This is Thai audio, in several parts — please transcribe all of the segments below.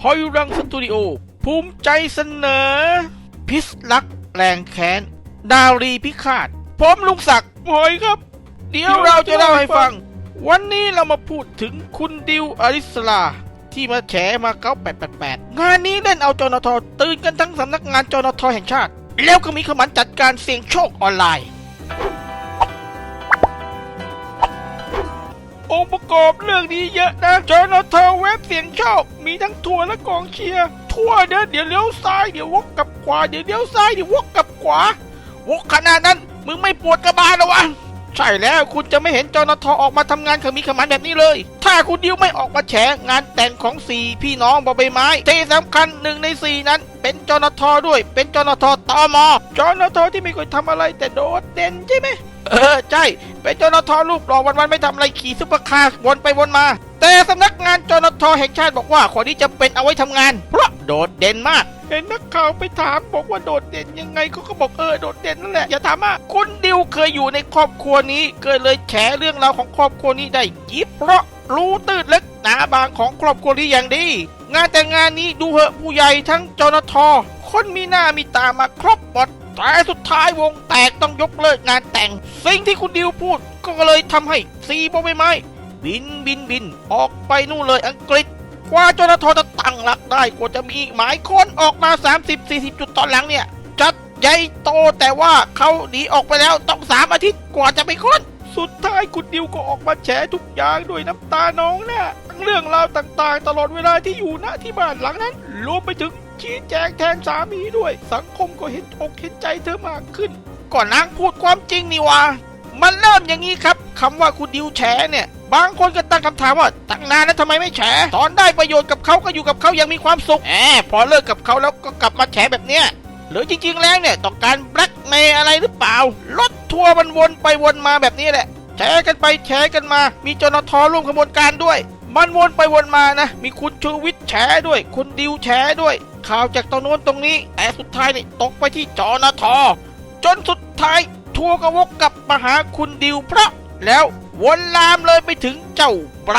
พอยรังสตูดิโอ ภูมิใจเสนอ พิษลักแรงแค้น ดาวรีพิฆาตผมลุงศักดิ์หอยครับ เดี๋ยวเราจะเล่าให้ฟัง วันนี้เรามาพูดถึงคุณดิวอริสลา ที่มาแฉมาเก้า888งานนี้เล่นเอาจนทตื่นกันทั้งสำนักงานจนทแห่งชาติ แล้วก็มีขมันจัดการเสี่ยงโชคออนไลน์ องค์ประกอบเรื่องนี้เยอะนะจอนทเว็บเสียงโชคมีทั้งทัวร์และกองเชียร์ทัวร์เดี๋ยวเดี๋ยวเลี้ยวซ้ายเดี๋ยววกกลับขวาเดี๋ยวเลี้ยวซ้ายเดี๋ยววกกลับขวาวกขนาดนั้นมึงไม่ปวดกระบาลหรอวะใช่แล้วคุณจะไม่เห็นจอนทออกมาทำงานขมีขมันแบบนี้เลย ถ้าคุณดิวไม่ออกมาแฉงานแต่งของสี่พี่น้องบอใบไม้ที่สำคัญหนึ่งในสี่นั้น เป็นจอนทด้วย เป็นจอนทตมจอนทที่ไม่เคยทำอะไรแต่โดดเด่นใช่ไหมเออใช่ เป็นจนทรูปหล่อวันๆไม่ทำอะไรขี่ซุปเปอร์คาร์วนไปวนมา แต่สำนักงานจนทแห่งชาติบอกว่าคนนี้จะเป็นเอาไว้ทำงาน เพราะโดดเด่นมาก เห็นนักข่าวไปถามบอกว่าโดดเด่นยังไงเขาก็บอกเออโดดเด่นนั่นแหละอย่าถามอะคุณดิวเคยอยู่ในครอบครัวนี้ก็เลยแฉเรื่องราวของครอบครัวนี้ได้ยิบเพราะรู้ตื้นลึกหนาบางของครอบครัวนี้อย่างดี งานแต่งงานนี้ดูเหอะผู้ใหญ่ทั้งจนทคนมีหน้ามีตามาครบหมด แต่สุดท้ายวงแตกต้องยกเลิกงานแต่ง สิ่งที่คุณดิวพูดก็เลยทำให้ซีโบใบไม้บินบินบินออกไปนู่นเลยอังกฤษกว่าจนทจะตั้งหลักได้กว่าจะมีหมายค้นออกมา 30-40 จุดตอนหลังเนี่ย จัดใหญ่โตแต่ว่าเขาหนีออกไปแล้วต้องสามอาทิตย์กว่าจะไปค้น สุดท้ายคุณดิวก็ออกมาแฉทุกอย่างด้วยน้ำตาน้องนะทั้งเรื่องราวต่างๆ ตลอดเวลาที่อยู่ณที่บ้านหลังนั้นรวมไปถึง ชี้แจงแทนสามีด้วย สังคมก็เห็นอกเห็นใจเธอมากขึ้น ก่อนนางพูดความจริงนี่วะมันเริ่มอย่างนี้ครับคำว่าคุณดิวแฉเนี่ย บางคนก็ตั้งคำถามว่า ตั้งนานแล้วทำไมไม่แฉตอนได้ประโยชน์กับเขาก็อยู่กับเขาอยังมีความสุขแหมพอเลิกกับเขาแล้วก็กลับมาแฉแบบเนี้ยหรือจริงๆแล้วเนี่ยต้องการแบล็กเมย์อะไรหรือเปล่ารถทัวร์มันวนไปวนมาแบบนี้แหละแชร์กันไปแชร์กันมา มีจนทร่วมขบวนการด้วย มันวนไปวนมานะ มีคุณชูวิทย์แชร์ด้วย คุณดิวแชร์ด้วย ข่าวจากตรงโน้นตรงนี้ แต่สุดท้ายนี่ตกไปที่จอนทจนสุดท้ายทัวร์ก็วกกลับมาหาคุณดิวเพราะ แล้ววนลามเลยไปถึงเจ้าไบร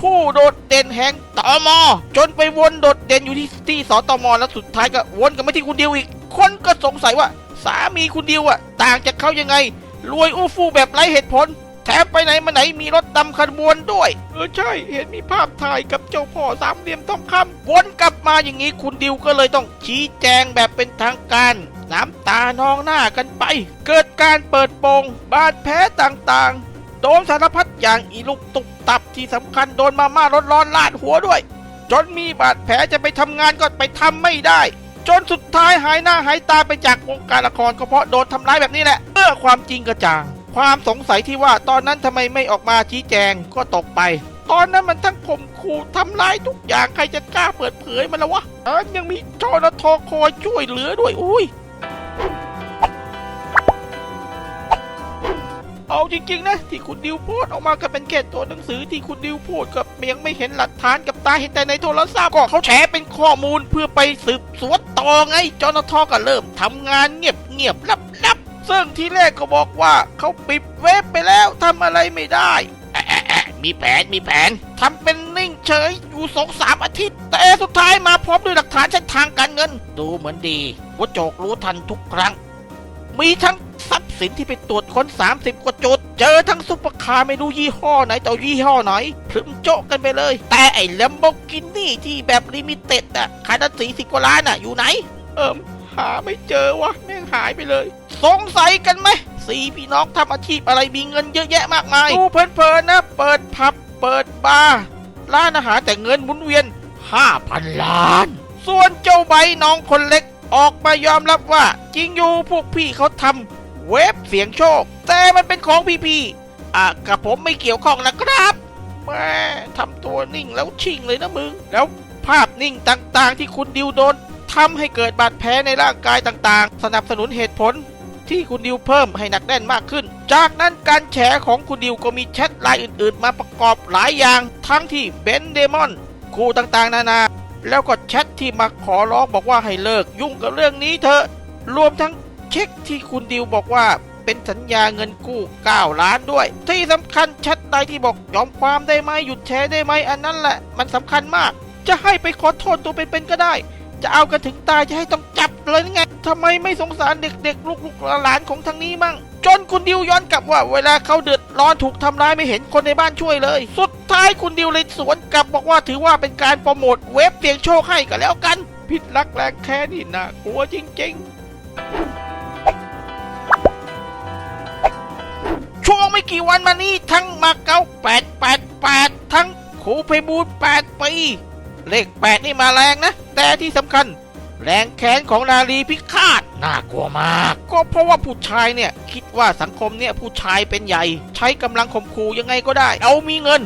ผู้โดดเด่นแห่งตอมอจนไปวนโดดเด่นอยู่ที่ที่สตมแล้วสุดท้ายก็วนกลับมาที่คุณดิวอีก คนก็สงสัยว่า สามีคุณดิวอะต่างจากเขายังไง รวยอู้ฟู่แบบไร้เหตุผล แถมไปไหนมาไหนมีรถดำขบวนด้วย เออใช่เห็นมีภาพถ่ายกับเจ้าพ่อสามเหลี่ยมทองคำวนกลับมาอย่างนี้คุณดิวก็เลยต้องชี้แจงแบบเป็นทางการน้ำตานองหน้ากันไป เกิดการเปิดโปงบาดแผลต่างๆ โดนสารพัดอย่างอีลูกตุกตับที่สำคัญโดนมาม่าร้อนๆลาดหัวด้วย จนมีบาดแผลจะไปทำงานก็ไปทำไม่ได้ จนสุดท้ายหายหน้าหายตาไปจากวงการละครก็เพราะโดนทำร้ายแบบนี้แหละเมื่อความจริงกระจ่าง ความสงสัยที่ว่าตอนนั้นทำไมไม่ออกมาชี้แจงก็ตกไป ตอนนั้นมันทั้งข่มขู่ทำร้ายทุกอย่างใครจะกล้าเปิดเผยมันละวะแถมยังมีจนทคอยช่วยเหลือด้วยอุ้ยเอาจริงๆนะที่คุณดิวพูดออกมาก็เป็นแค่ตัวหนังสือที่คุณดิวพูดกับยังไม่เห็นหลักฐานกับตาเห็นแต่ในโทรศัพท์ก็เขาแฉเป็นข้อมูลเพื่อไปสืบสวนต่อไงจอนทอก็เริ่มทำงานเงียบเงียบลับ ซึ่งที่แรกก็บอกว่าเขาปิดเว็บไปแล้วทำอะไรไม่ได้แอะแอะแอะมีแผนมีแผน ทำเป็นนิ่งเฉยอยู่สองสามอาทิตย์ แต่สุดท้ายมาพร้อมด้วยหลักฐานเส้นทางการเงิน ดูเหมือนดีว่าโจกรู้ทันทุกครั้ง มีทั้งทรัพย์สินที่ไปตรวจค้น 30 กว่าจุด เจอทั้งซุปเปอร์คาร์ไม่รู้ยี่ห้อไหนต่อยี่ห้อไหนพรึมโจะกันไปเลย แต่ไอ้ลัมโบกินี่ที่แบบลิมิเต็ดอะขายได้สี่สิบกว่าล้านอะอยู่ไหน เอิม หาไม่เจอวะแม่งหายไปเลย สงสัยกันไหมสี่พี่น้องทำอาชีพอะไรมีเงินเยอะแยะมากมายดูเพลินๆนะ เปิดผับ เปิดบาร์ร้านอาหารแต่เงินหมุนเวียน5,000ล้าน ส่วนเจ้าใบน้องคนเล็กออกมายอมรับว่า จริงอยู่พวกพี่เขาทำเว็บเสียงโชค แต่มันเป็นของพี่พี่ๆอะกับผมไม่เกี่ยวข้องนะครับแม่ทำตัวนิ่งแล้วชิงเลยนะมึง แล้วภาพนิ่งต่างๆ ที่คุณดิวโดน ทำให้เกิดบาดแผลในร่างกายต่างๆ สนับสนุนเหตุผลที่คุณดิวเพิ่มให้หนักแน่นมากขึ้น จากนั้นการแฉของคุณดิวก็มีแชทไลน์อื่นๆ มาประกอบหลายอย่าง ทั้งที่เบนเดมอนคู่ต่างๆ นานา แล้วก็แชทที่มาขอร้องบอกว่าให้เลิกยุ่งกับเรื่องนี้เถอะรวมทั้งเช็คที่คุณดิวบอกว่าเป็นสัญญาเงินกู้ 9 ล้านด้วย ที่สำคัญแชทไลน์ที่บอกยอมความได้ไหมหยุดแชร์ได้ไหมอันนั้นแหละ มันสำคัญมาก จะให้ไปขอโทษตัวเป็นๆก็ได้ จะเอากันถึงตายจะให้ต้องจับเลยไงทำไมไม่สงสารเด็กๆ ลูกๆหลานของทางนี้มั่ง จนคุณดิวย้อนกลับว่า เวลาเขาเดือดร้อนถูกทำร้ายไม่เห็นคนในบ้านช่วยเลย สุดท้ายคุณดิวเลยสวนกลับบอกว่าถือว่าเป็นการโปรโมทเว็บเสี่ยงโชคให้ก็แล้วกัน พิษรักแรงแค่นี่น่ากลัวจริง ๆช่วงไม่กี่วันมานี้ทั้งมาเก๊า888 ทั้งคูเพบูล8ปี เลข8นี่มาแรงนะ แต่ที่สำคัญ แรงแค้นของนาลีพิฆาตน่ากลัวมาก ก็เพราะว่าผู้ชายเนี่ย คิดว่าสังคมเนี่ยผู้ชายเป็นใหญ่ ใช้กำลังข่มขู่ยังไงก็ได้ เอามีเงิน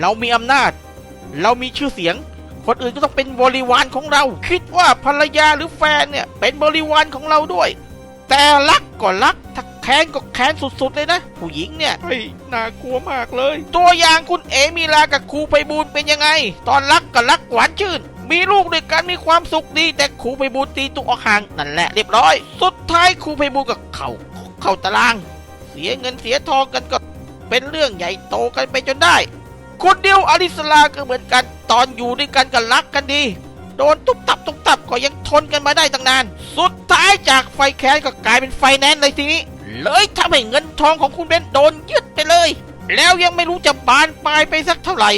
เรามีอำนาจ เรามีชื่อเสียง คนอื่นก็ต้องเป็นบริวารของเรา คิดว่าภรรยาหรือแฟนเนี่ยเป็นบริวารของเราด้วย แต่รักก็รักถ้า แค้นก็แค้นสุด ๆ เลยนะ ผู้หญิงเนี่ยเฮ้ยน่ากลัวมากเลย ตัวอย่างคุณเอมีลากับครูไพบูลย์เป็นยังไง ตอนรักก็รักหวานชื่น มีลูกด้วยกันมีความสุขดี แต่ครูไพบูลย์ตีตัวออกห่างนั่นแหละเรียบร้อย สุดท้ายครูไพบูลย์ก็เข้าเข้าตาราง เสียเงินเสียทองกันก็เป็นเรื่องใหญ่โตกันไปจนได้คนเดียวอลิสลาก็เหมือนกันตอนอยู่ด้วยกันก็รักกันดี โดนตุ๊บตับตุ๊บตับก็ยังทนกันมาได้ตั้งนาน สุดท้ายจากไฟแค้นก็กลายเป็นไฟแนนซ์เลยทีนี้ เลยทำให้เงินทองของคุณเบนโดนยึดไปเลย แล้วยังไม่รู้จะบานปลายไปสักเท่าไหร่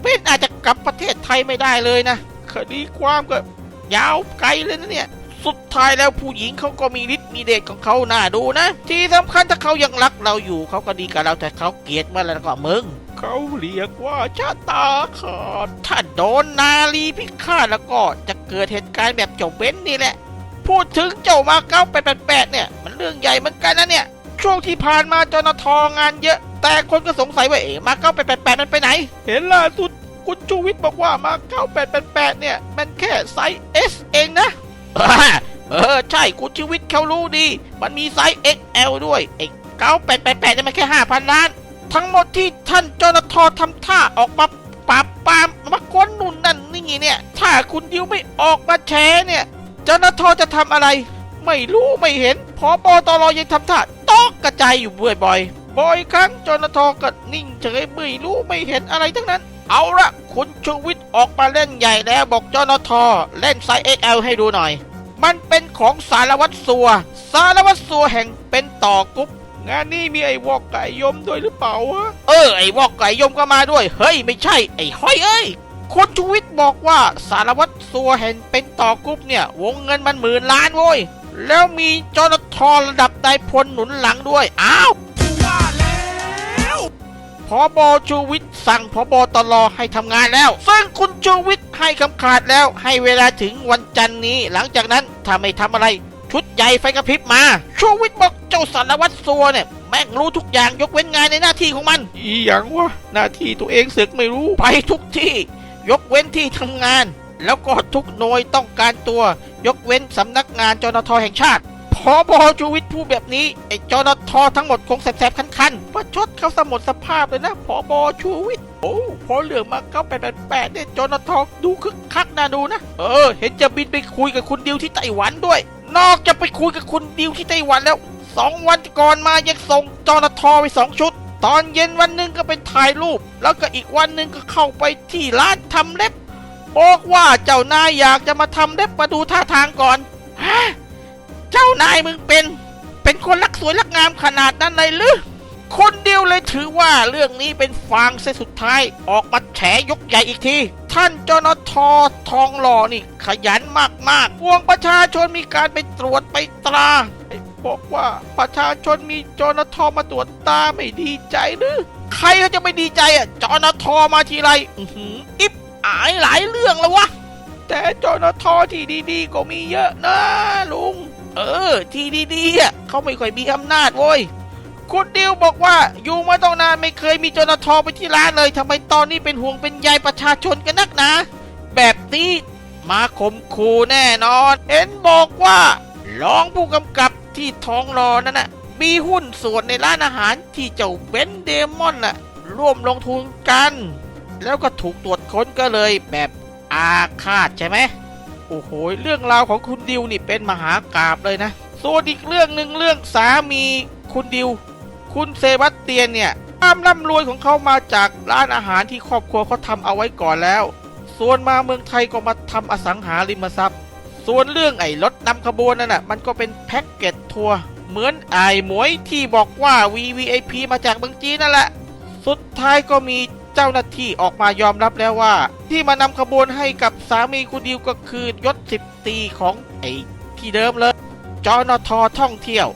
เบนอาจจะกลับประเทศไทยไม่ได้เลยนะคดีความก็ยาวไกลเลยนะเนี่ย สุดท้ายแล้วผู้หญิงเขาก็มีฤทธิ์มีเดชของเขาหน้าดูนะ ที่สำคัญถ้าเขายังรักเราอยู่เขาก็ดีกับเราแต่เขาเกลียดเมื่อไรแล้วก็มึงเขาเรียกว่าชะตาขาดถ้าโดนนาลีพิฆาตแล้วก็จะเกิดเหตุการณ์แบบเจ้าเบ้นนี่แหละ พูดถึงเจ้ามาเก้าแปดแปดเนี่ย มันเรื่องใหญ่เหมือนกันนะเนี่ย ช่วงที่ผ่านมาจนทองานเยอะ แต่คนก็สงสัยว่าเอ๋มาเก้าแปดแปดมันไปไหน เห็นล่าสุดคุณชูวิทย์บอกว่ามาเก้าแปดแปดเนี่ย มันแค่ไซส์ S เองนะเออใช่คุณชูวิทย์เขารู้ดี มันมีไซส์ XL ด้วยไอ้เก้าแปดแปดแปดเนี่ยมันแค่ห้าพันล้าน ทั้งหมดที่ท่านจนทอทำท่าออกมาปราบปรามมาค้นนู่นนั่นนี่เนี่ย ถ้าคุณดิวไม่ออกมาแฉเนี่ย จนทอจะทำอะไร ไม่รู้ไม่เห็นพอบอตรยังทำท่าตอกกระจายอยู่บ่อยๆบ่อยครั้งจนทอก็นิ่งเฉยไม่รู้ไม่เห็นอะไรทั้งนั้น เอาละคุณชูวิทย์ออกมาเล่นใหญ่แล้วบอกจนทอเล่นไซส์ XL ให้ดูหน่อย มันเป็นของสารวัตรสัว สารวัตรสัวแห่งเป็นต่อกรุ๊ปงานนี้มีไอ้วอกไก่ยมด้วยหรือเปล่าวะ เออไอ้วอกไก่ยมก็มาด้วย เฮ้ยไม่ใช่ไอ้ห้อยเอ้ย คนชูวิทย์บอกว่าสารวัตรสัวแห่งเป็นต่อกรุ๊ปเนี่ย วงเงินมันหมื่นล้านโว้ย แล้วมีจนทอระดับนายพลหนุนหลังด้วย อ้าวพอบอชูวิทย์สั่งพอบอตลอให้ทำงานแล้ว ซึ่งคุณชูวิทย์ให้คำขาดแล้ว ให้เวลาถึงวันจันทร์นี้ หลังจากนั้นถ้าไม่ทำอะไร ชุดใหญ่ไฟกระพริบมา ชูวิทย์บอกเจ้าสารวัตรสัวเนี่ยแม่งรู้ทุกอย่างยกเว้นงานในหน้าที่ของมัน อีหยังวะหน้าที่ตัวเองเสึกไม่รู้ไปทุกที่ ยกเว้นที่ทำงาน แล้วก็ทุกหน่วยต้องการตัว ยกเว้นสำนักงานจนทแห่งชาติพอบอชูวิทย์พูดแบบนี้ไอ้จนททั้งหมดคงแสบๆคันๆประชดเขาสมดสภาพเลยนะพอบอชูวิทย์โอ้พอเหลืองมาเก้าแปดแปดเนี่ยจนทดูคึกคักน่าดูนะ เออ เห็นจะบินไปคุยกับคุณดิวที่ไต้หวันด้วย นอกจากไปคุยกับคุณดิวที่ไต้หวันแล้วสองวันก่อนมายังส่งจนทไปสองชุด ตอนเย็นวันหนึ่งก็เป็นถ่ายรูป แล้วก็อีกวันหนึ่งก็เข้าไปที่ร้านทำเล็บ บอกว่าเจ้านายอยากจะมาทำเล็บมาดูท่าทางก่อนฮะเจ้านายมึงเป็น เป็นคนรักสวยรักงามขนาดนั้นเลยหรือคนเดียวเลยถือว่าเรื่องนี้เป็นฟางเส้นสุดท้ายออกมาแฉยกใหญ่อีกที ท่านจนททองหล่อนี่ขยันมากๆห่วงประชาชนมีการไปตรวจไปตรา บอกว่าประชาชนมีจนทมาตรวจตาไม่ดีใจหรือใครเขาจะไม่ดีใจอะจนทมาทีไรอื้อหืออิบอายหลายเรื่องแล้ววะแต่จนทที่ดีๆก็มีเยอะนะลุง เออ ที่ดีๆอะเขาไม่ค่อยมีอำนาจโว้ยคุณดิวบอกว่าอยู่มาต้องนานไม่เคยมีจนทไปที่ร้านเลยทำไมตอนนี้เป็นห่วงเป็นใยประชาชนกันนักหนาแบบนี้มาข่มขู่แน่นอนเห็นบอกว่า รองผู้กำกับ ที่ท้องรอนั่นนะมีหุ้นส่วนในร้านอาหารที่เจ้าเบนเดมอนน่ะร่วมลงทุนกัน แล้วก็ถูกตรวจค้นก็เลยแบบอาฆาตใช่ไหมโอ้โห เรื่องราวของคุณดิวนี่เป็นมหากราบเลยนะส่วนอีกเรื่องหนึ่งเรื่องสามีคุณดิว คุณเซบาสเตียนเนี่ยความร่ำรวยของเขามาจากร้านอาหารที่ครอบครัวเขาทำเอาไว้ก่อนแล้ว ส่วนมาเมืองไทยก็มาทำอสังหาริมทรัพย์ ส่วนเรื่องไอ้รถนำขบวนนั่นน่ะมันก็เป็นแพ็กเกจทัวร์เหมือนไอ้หมวยที่บอกว่า VVIP มาจากเมืองจีนนั่นแหละ สุดท้ายก็มีเจ้าหน้าที่ออกมายอมรับแล้วว่า ที่มานำขบวนให้กับสามีคุณดิวก็คือยศสิบตีของไอ้ที่เดิมเลยจอนทท่องเที่ยว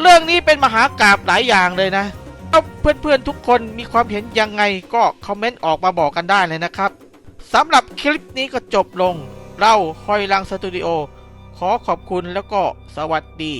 เรื่องนี้เป็นมหากราบหลายอย่างเลยนะเอาเพื่อนๆทุกคนมีความเห็นยังไงก็คอมเมนต์ออกมาบอกกันได้เลยนะครับสำหรับคลิปนี้ก็จบลง เราคอยลังสตูดิโอ ขอขอบคุณแล้วก็สวัสดี